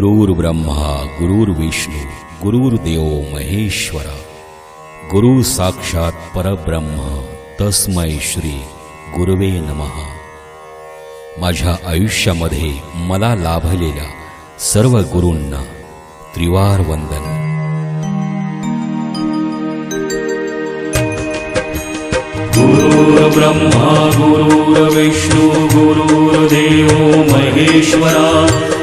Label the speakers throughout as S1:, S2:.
S1: गुरुर्ब्रह्मा गुरुर्विष्णू गुरुर्देव महेश्वरा गुरु साक्षात परब्रह्म तस्मै श्री गुरुवे नमः. माझ्या आयुष्यामध्ये मला लाभलेल्या सर्व गुरूंना त्रिवार वंदन
S2: गुरुर्ब्रह्मा गुरुर्विष्णु गुरुर्देव महेश्वरा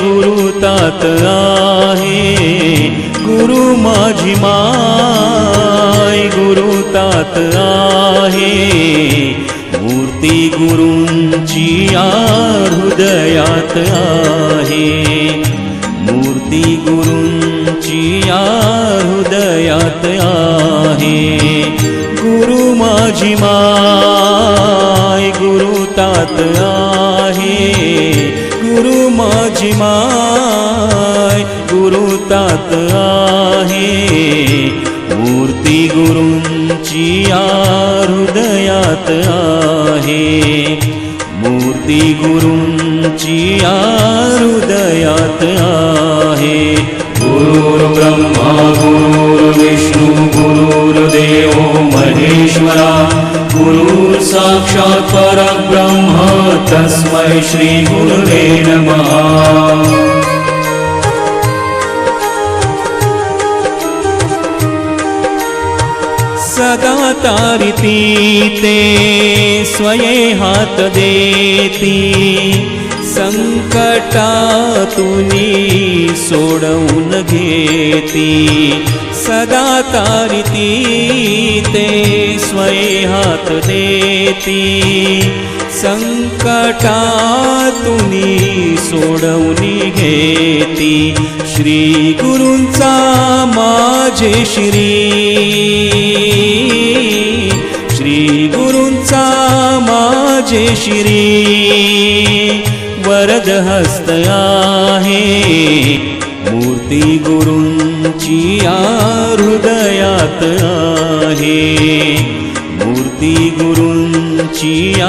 S2: गुरु तात आहे. गुरु माझी माय गुरु तात आहे. मूर्ती गुरूंची या हृदयात आहे. मूर्ती गुरूंची या हृदयात आहे. गुरु माझी माय गुरु तात आहे माझी माय गुरु तात आहे. मूर्ती गुरूंची या हृदयात आहे. मूर्ती गुरूंची या हृदय श्रीगुरुवे नमः। सदा तारिती ते स्वये हात देती। संकटातुनी सोडवून घेती। सदा तारिती ते स्वये हात देती संकटातुनी सोडवून घेती. श्री गुरूंचा माझे श्री. श्री गुरूंचा माझे श्री. वरद हस्त आहे. मूर्ती गुरूंची हृदयात आहे. मूर्ती गुरु या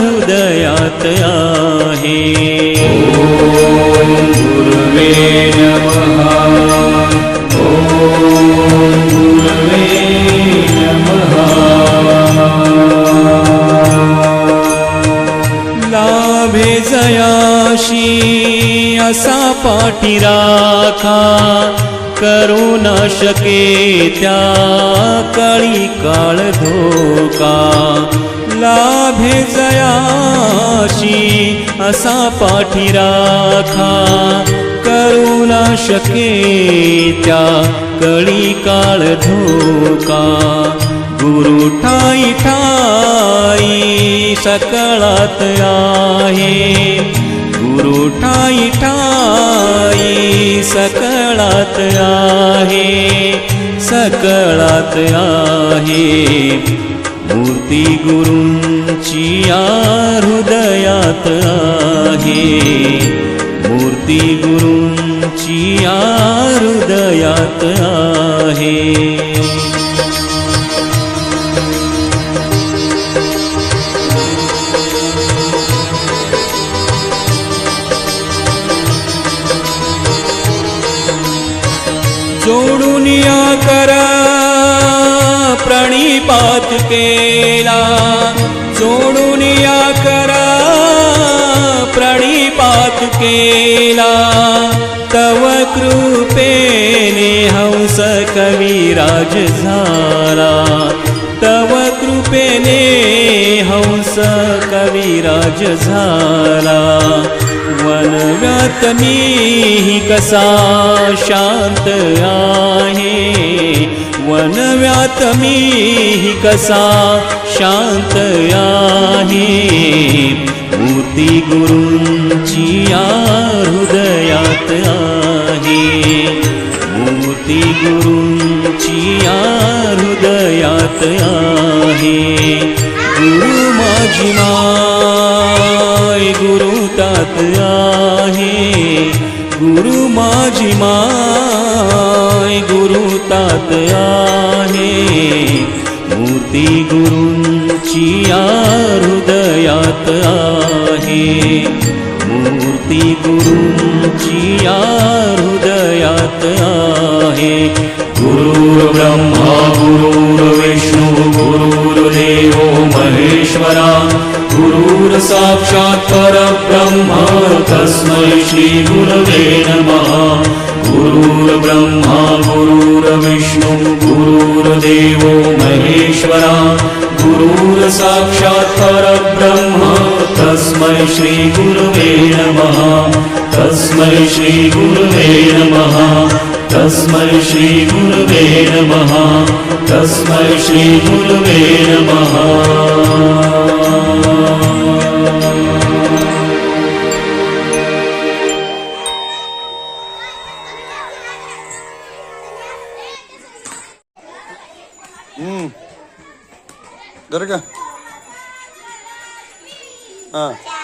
S2: हृदयात आहे गुरुवे गुरुवे लाभे जयाशी असा पाठी राखा करू न शके त्या काळी काळ धोका लाभे जयाशी असा पाठी राखा करू शके त्या कळी काळ धोका. गुरु ठाई ठाई सकळात आहे. गुरु ठाई ठाई सकळात आहे. सकळात आहे. मूर्ती गुरूंची या हृदयात आहे. मूर्ती गुरूंची या हृदयात आहे. जोडून या करा. प्रणिपात केला. सोडून या करा प्रणिपात केला. तव कृपेने हंस कविराज झाला. तव कृपेने हंस कविराज झाला. वनव्यात मी कसा शांत आहे. वनव्यात मी कसा शांत आहे. मूर्ती गुरुंची या हृदयात आहे. मूर्ती गुरुंची या हृदयात आहे. गुरु माझी माय गुरु तात आहे. गुरु माझी माय गुरु तात आहे गुरूंची या हृदयात आहे। मूर्ती गुरूंची या हृदयात आहे। गुरुर्ब्रह्मा गुरुर्विष्णू गुरुर्देवो महेश्वरा। गुरुर् साक्षात् परब्रह्म तस्मै श्री गुरवे नमः। गुरुर्ब्रह्मा तस्मै श्री गुरुवे नमः तस्मै श्री गुरुवे नमः तस्मै श्री गुरुवे नमः तस्मै श्री गुरुवे नमः
S3: जर का Ah.